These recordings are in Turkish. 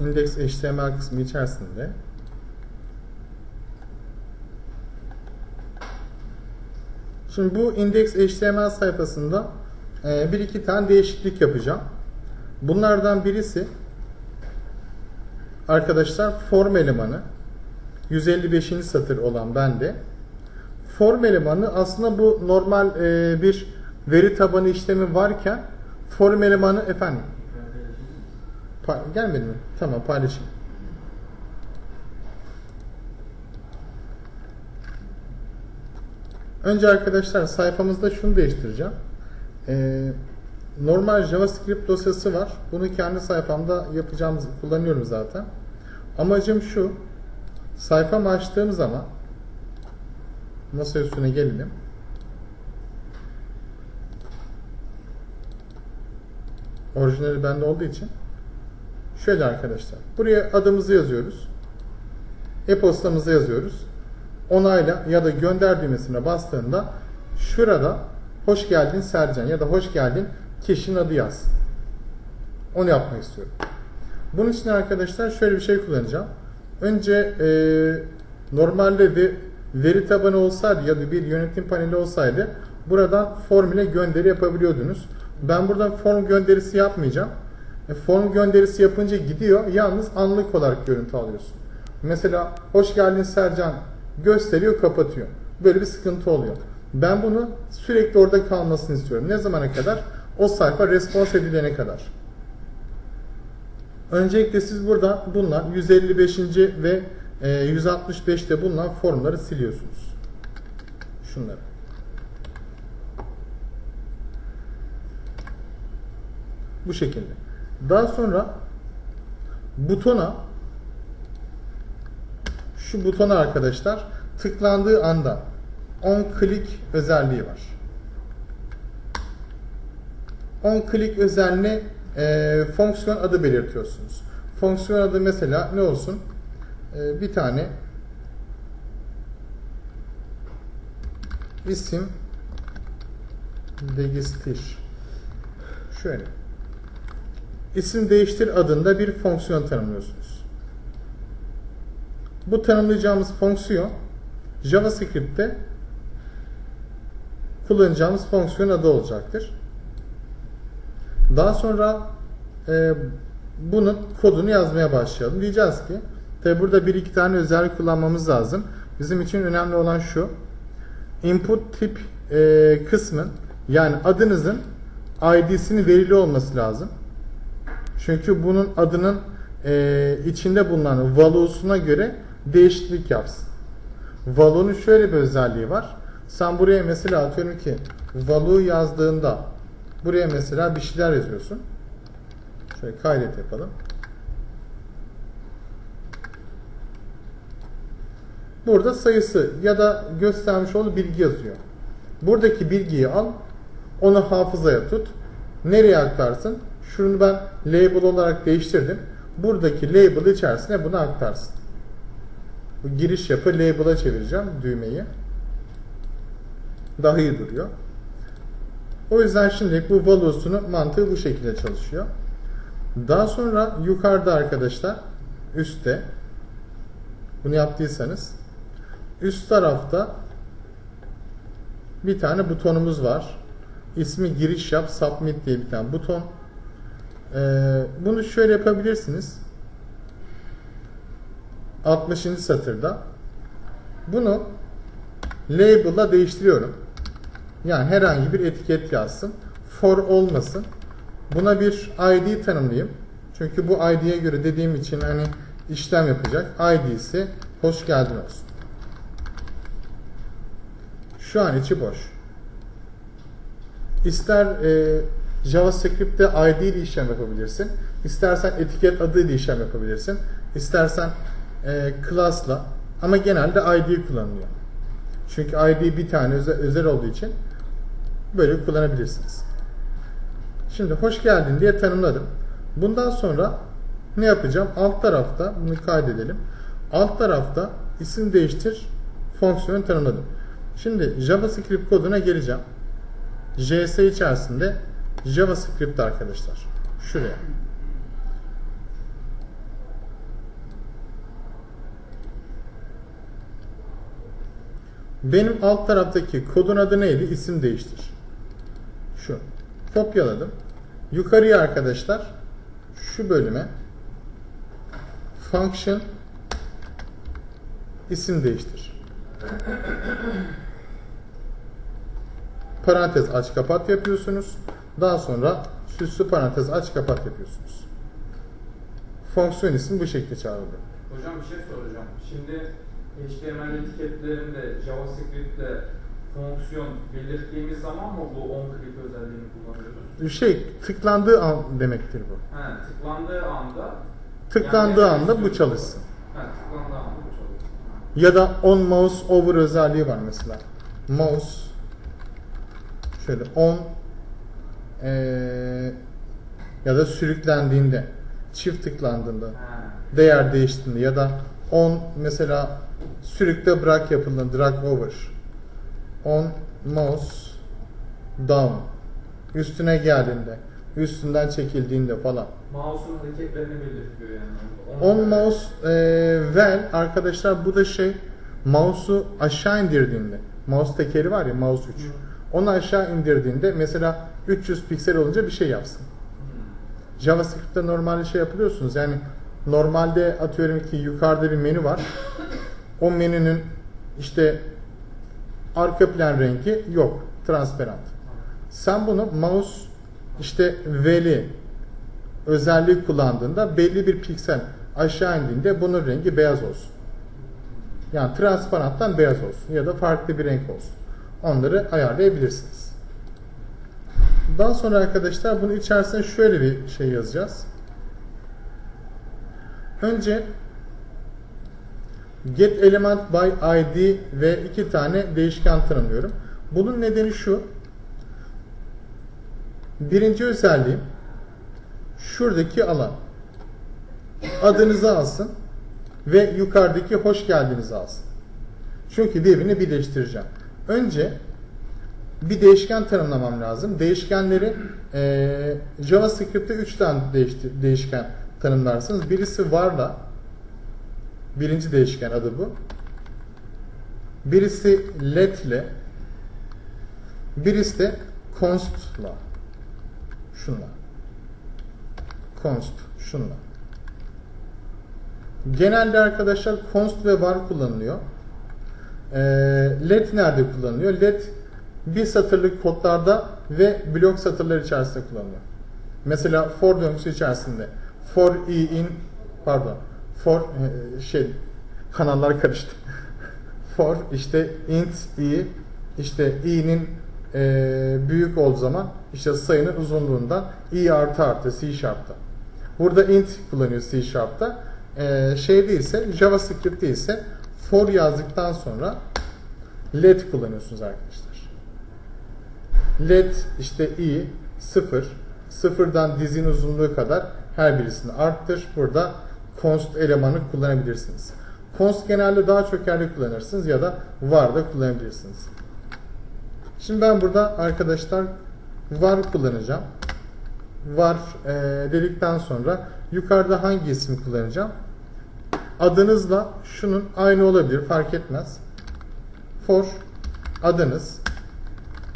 index HTML kısmı içerisinde Şimdi bu index HTML sayfasında e, bir iki tane değişiklik yapacağım. Bunlardan birisi arkadaşlar form elemanı 155. satır olan bende. Form elemanı aslında bu normal e, bir veri tabanı işlemi varken form elemanı efendim Pa- gelmedi mi? Tamam paylaşayım. Önce arkadaşlar sayfamızda şunu değiştireceğim. Ee, normal JavaScript dosyası var. Bunu kendi sayfamda yapacağımız kullanıyorum zaten. Amacım şu. Sayfamı açtığım zaman masa üstüne gelelim. Orijinali bende olduğu için şöyle arkadaşlar. Buraya adımızı yazıyoruz. E-postamızı yazıyoruz. Onayla ya da gönder düğmesine bastığında şurada hoş geldin Sercan ya da hoş geldin kişinin adı yaz. Onu yapmak istiyorum. Bunun için arkadaşlar şöyle bir şey kullanacağım. Önce e, normalde bir veri tabanı olsaydı ya da bir yönetim paneli olsaydı buradan form ile gönderi yapabiliyordunuz. Ben buradan form gönderisi yapmayacağım. E, form gönderisi yapınca gidiyor. Yalnız anlık olarak görüntü alıyorsun. Mesela hoş geldin Sercan gösteriyor kapatıyor. Böyle bir sıkıntı oluyor. Ben bunu sürekli orada kalmasını istiyorum. Ne zamana kadar? O sayfa response edilene kadar. Öncelikle siz burada bunlar 155. ve e, 165'te bulunan formları siliyorsunuz. Şunları. Bu şekilde. Daha sonra butona şu butona arkadaşlar tıklandığı anda on click özelliği var. On click özelliğine e, fonksiyon adı belirtiyorsunuz. Fonksiyon adı mesela ne olsun? E, bir tane isim değiştir. Şöyle. İsim değiştir adında bir fonksiyon tanımlıyorsunuz. Bu tanımlayacağımız fonksiyon JavaScript'te kullanacağımız fonksiyon adı olacaktır. Daha sonra e, bunun kodunu yazmaya başlayalım. Diyeceğiz ki tabi burada bir iki tane özellik kullanmamız lazım. Bizim için önemli olan şu. Input tip e, kısmın yani adınızın ID'sini verili olması lazım. Çünkü bunun adının e, içinde bulunan value'suna göre değişiklik yapsın. Value'nun şöyle bir özelliği var. Sen buraya mesela atıyorum ki value yazdığında buraya mesela bir şeyler yazıyorsun. Şöyle kaydet yapalım. Burada sayısı ya da göstermiş olduğu bilgi yazıyor. Buradaki bilgiyi al, onu hafızaya tut. Nereye aktarsın? Şunu ben label olarak değiştirdim. Buradaki label içerisine bunu aktarsın. Bu giriş yapı label'a çevireceğim düğmeyi. Daha iyi duruyor. O yüzden şimdi bu value'sunun mantığı bu şekilde çalışıyor. Daha sonra yukarıda arkadaşlar üstte bunu yaptıysanız üst tarafta bir tane butonumuz var. İsmi giriş yap submit diye bir tane buton. Ee, bunu şöyle yapabilirsiniz. 60. satırda. Bunu label'la değiştiriyorum. Yani herhangi bir etiket yazsın. For olmasın. Buna bir ID tanımlayayım. Çünkü bu ID'ye göre dediğim için hani işlem yapacak. ID'si hoş geldin olsun. Şu an içi boş. İster e, JavaScript'te ID ile işlem yapabilirsin. İstersen etiket adıyla işlem yapabilirsin. İstersen e, class'la ama genelde ID kullanılıyor. Çünkü ID bir tane özel, özel olduğu için böyle kullanabilirsiniz. Şimdi hoş geldin diye tanımladım. Bundan sonra ne yapacağım? Alt tarafta bunu kaydedelim. Alt tarafta isim değiştir fonksiyonu tanımladım. Şimdi JavaScript koduna geleceğim. JS içerisinde JavaScript arkadaşlar. Şuraya. Benim alt taraftaki kodun adı neydi? İsim değiştir. Şu. Kopyaladım. Yukarıya arkadaşlar şu bölüme function isim değiştir. Parantez aç kapat yapıyorsunuz. Daha sonra süslü parantez aç kapat yapıyorsunuz. Fonksiyon isim bu şekilde çağrılıyor. Hocam bir şey soracağım. Şimdi HTML etiketlerinde JavaScript'te fonksiyon belirttiğimiz zaman mı bu onClick özelliğini kullanıyoruz? Şey tıklandığı an demektir bu. He, tıklandığı anda Tıklandığı yani anda bu çalışsın. He, tıklandığı anda bu çalışsın. Ya da on mouse over özelliği var mesela. Mouse şöyle on eee, ya da sürüklendiğinde çift tıklandığında değer değiştiğinde ya da on mesela sürükle bırak yapıldığında drag over on mouse down üstüne geldiğinde üstünden çekildiğinde falan. Mouse'un hareketlerini belirtiyor yani. On mouse e, well arkadaşlar bu da şey mouse'u aşağı indirdiğinde mouse tekeri var ya mouse 3 onu aşağı indirdiğinde mesela 300 piksel olunca bir şey yapsın. JavaScript'te normalde şey yapıyorsunuz yani normalde atıyorum ki yukarıda bir menü var. O menünün işte arka plan rengi yok. Transparent. Sen bunu mouse işte veli özelliği kullandığında belli bir piksel aşağı indiğinde bunun rengi beyaz olsun. Yani transparanttan beyaz olsun ya da farklı bir renk olsun. Onları ayarlayabilirsiniz. Daha sonra arkadaşlar bunun içerisine şöyle bir şey yazacağız. Önce get element by id ve iki tane değişken tanımlıyorum. Bunun nedeni şu. Birinci özelliğim şuradaki alan. Adınızı alsın ve yukarıdaki hoş geldinizi alsın. Çünkü birbirini birleştireceğim. Önce bir değişken tanımlamam lazım. Değişkenleri eee JavaScript'te 3 tane değişti- değişken tanımlarsınız. Birisi varla birinci değişken adı bu. Birisi let'le birisi de const'la şunla const şunla. Genelde arkadaşlar const ve var kullanılıyor. Ee, let nerede kullanılıyor? Let bir satırlık kodlarda ve blok satırlar içerisinde kullanılıyor. Mesela for döngüsü içerisinde for i in pardon for e, şey kanallar karıştı. for işte int i işte i'nin e, büyük olduğu zaman işte sayının uzunluğundan i artı artı C sharp'ta. Burada int kullanıyor C sharp'ta. E, şeyde ise JavaScript'te ise for yazdıktan sonra let kullanıyorsunuz arkadaşlar. Let işte i 0 sıfırdan dizin uzunluğu kadar her birisini arttır. Burada const elemanı kullanabilirsiniz. Const genelde daha çok yerde kullanırsınız ya da var da kullanabilirsiniz. Şimdi ben burada arkadaşlar var kullanacağım. Var e, dedikten sonra yukarıda hangi ismi kullanacağım? Adınızla şunun aynı olabilir fark etmez. For adınız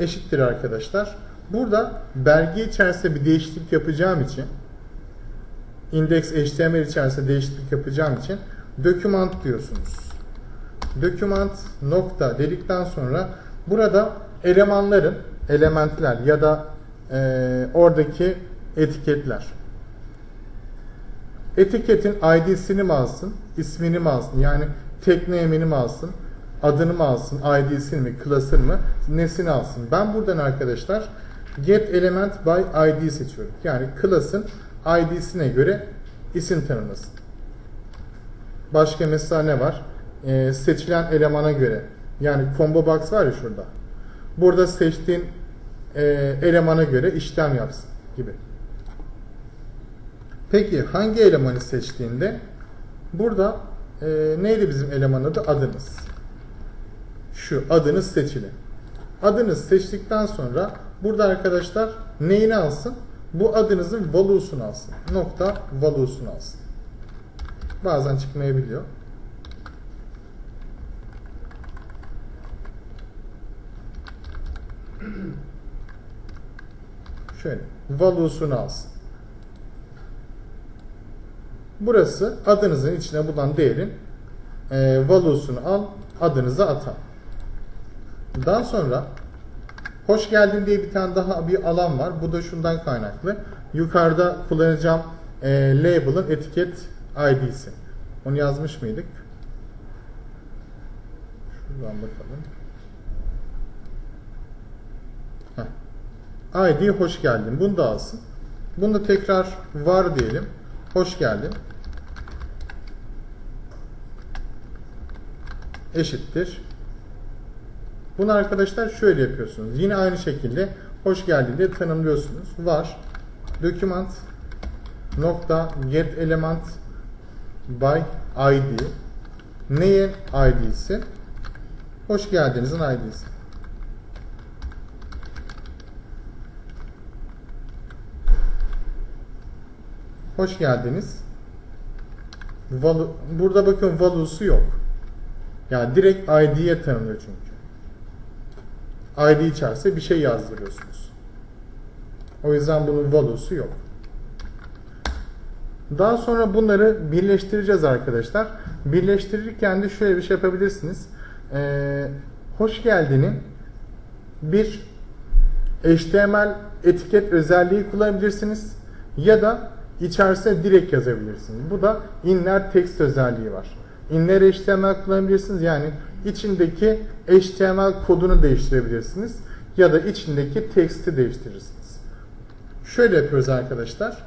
eşittir arkadaşlar. Burada belge içerisinde bir değişiklik yapacağım için index HTML içerisinde değişiklik yapacağım için document diyorsunuz. Document nokta dedikten sonra burada elemanların elementler ya da e, oradaki etiketler etiketin ID'sini mi alsın, ismini mi alsın? Yani tekne mi alsın, adını mı alsın, ID'sini mi, class'ını mı, nesini alsın? Ben buradan arkadaşlar get element by ID seçiyorum. Yani class'ın ID'sine göre isim tanımlasın. Başka mesela ne var? Ee, seçilen elemana göre. Yani combo box var ya şurada. Burada seçtiğin e, elemana göre işlem yapsın gibi. Peki hangi elemanı seçtiğinde burada e, neydi bizim eleman adı? Adınız. Şu adınız seçili. Adınız seçtikten sonra burada arkadaşlar neyini alsın? Bu adınızın value'sunu alsın. Nokta value'sunu alsın. Bazen çıkmayabiliyor. Şöyle value'sunu alsın. Burası adınızın içine bulunan değerin e, value'sunu al, adınıza atan. Daha sonra hoş geldin diye bir tane daha bir alan var. Bu da şundan kaynaklı. Yukarıda kullanacağım e, label'ın etiket ID'si. Onu yazmış mıydık? Şuradan bakalım. Heh. ID hoş geldin. Bunu da alsın. Bunu da tekrar var diyelim. Hoş geldin. Eşittir. Bunu arkadaşlar şöyle yapıyorsunuz. Yine aynı şekilde hoş geldin diye tanımlıyorsunuz. Var. Document nokta get element by id neyin id'si? Hoş geldinizin id'si. Hoş geldiniz. Valu, burada bakın value'su yok. Yani direkt ID'ye tanımlıyor çünkü. ID içerse bir şey yazdırıyorsunuz. O yüzden bunun value'su yok. Daha sonra bunları birleştireceğiz arkadaşlar. Birleştirirken de şöyle bir şey yapabilirsiniz. Ee, hoş geldinin bir HTML etiket özelliği kullanabilirsiniz ya da içerisine direkt yazabilirsiniz. Bu da inner text özelliği var. Inner HTML kullanabilirsiniz. Yani içindeki HTML kodunu değiştirebilirsiniz ya da içindeki teksti değiştirirsiniz. Şöyle yapıyoruz arkadaşlar.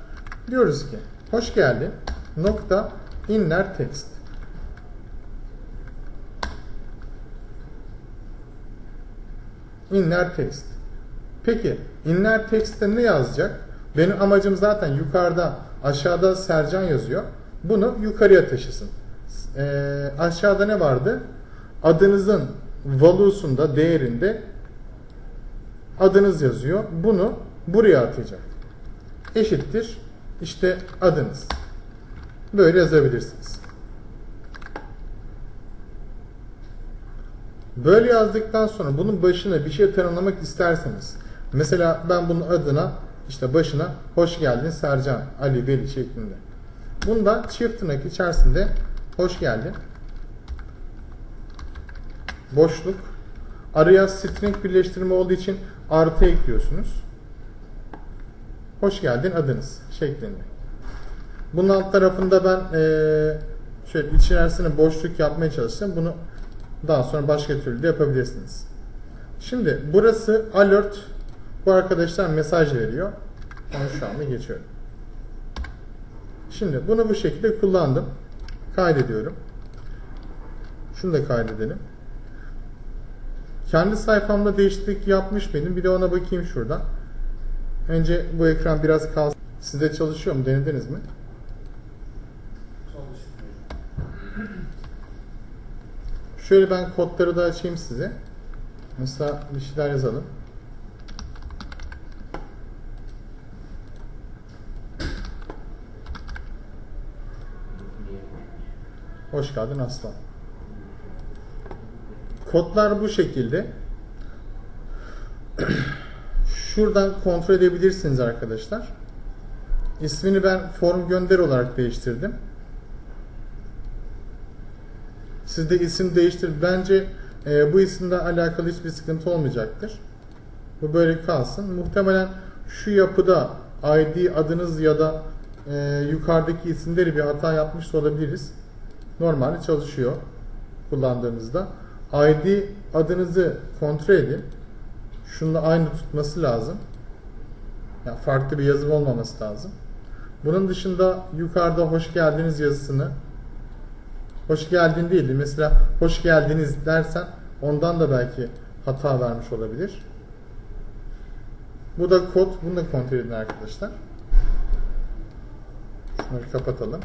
Diyoruz ki hoş geldin nokta inner text. Inner text. Peki inner text'te ne yazacak? Benim amacım zaten yukarıda aşağıda Sercan yazıyor. Bunu yukarıya taşısın. Ee, aşağıda ne vardı? Adınızın value'sunda değerinde adınız yazıyor. Bunu buraya atacak. Eşittir. İşte adınız. Böyle yazabilirsiniz. Böyle yazdıktan sonra bunun başına bir şey tanımlamak isterseniz mesela ben bunun adına işte başına hoş geldin Sercan, Ali, Veli şeklinde. Bunda çift tırnak içerisinde hoş geldin. Boşluk. Araya string birleştirme olduğu için artı ekliyorsunuz. Hoş geldin adınız şeklinde. Bunun alt tarafında ben eee şöyle içerisine boşluk yapmaya çalıştım. Bunu daha sonra başka türlü de yapabilirsiniz. Şimdi burası alert. Bu arkadaşlar mesaj veriyor. Onu şu anda geçiyorum. Şimdi bunu bu şekilde kullandım. Kaydediyorum. Şunu da kaydedelim. Kendi sayfamda değişiklik yapmış mıydım? Bir de ona bakayım şuradan. Önce bu ekran biraz kalsın. Sizde çalışıyor mu? Denediniz mi? Şöyle ben kodları da açayım size. Mesela bir şeyler yazalım. Hoş geldin Aslan. Kodlar bu şekilde. Şuradan kontrol edebilirsiniz arkadaşlar. İsmini ben form gönder olarak değiştirdim. Siz de isim değiştir. Bence e, bu isimle alakalı hiçbir sıkıntı olmayacaktır. Bu böyle kalsın. Muhtemelen şu yapıda ID adınız ya da e, yukarıdaki isimleri bir hata yapmış olabiliriz. Normalde çalışıyor kullandığınızda. ID adınızı kontrol edin. Şununla aynı tutması lazım. Yani farklı bir yazım olmaması lazım. Bunun dışında yukarıda hoş geldiniz yazısını hoş geldin değildi. Mesela hoş geldiniz dersen ondan da belki hata vermiş olabilir. Bu da kod. Bunu da kontrol edin arkadaşlar. Şunları kapatalım.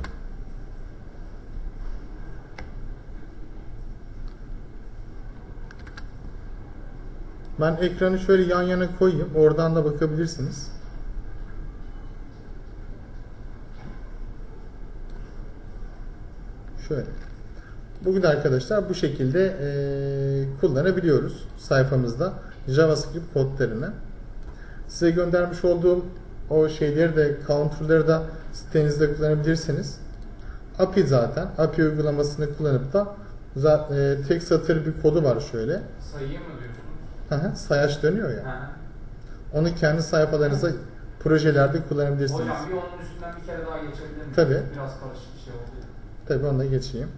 Ben ekranı şöyle yan yana koyayım. Oradan da bakabilirsiniz. Şöyle. Bugün arkadaşlar bu şekilde eee, kullanabiliyoruz sayfamızda JavaScript kodlarını. Size göndermiş olduğum o şeyleri de counter'ları da sitenizde kullanabilirsiniz. API zaten. API uygulamasını kullanıp da e, tek satır bir kodu var şöyle. Sayıyı mı diyorsunuz? Sayaç dönüyor ya. Hı. Onu kendi sayfalarınızda projelerde kullanabilirsiniz. Hocam bir onun üstünden bir kere daha geçebilir miyim? Tabii. Biraz karışık bir şey oldu. Tabii onu da geçeyim.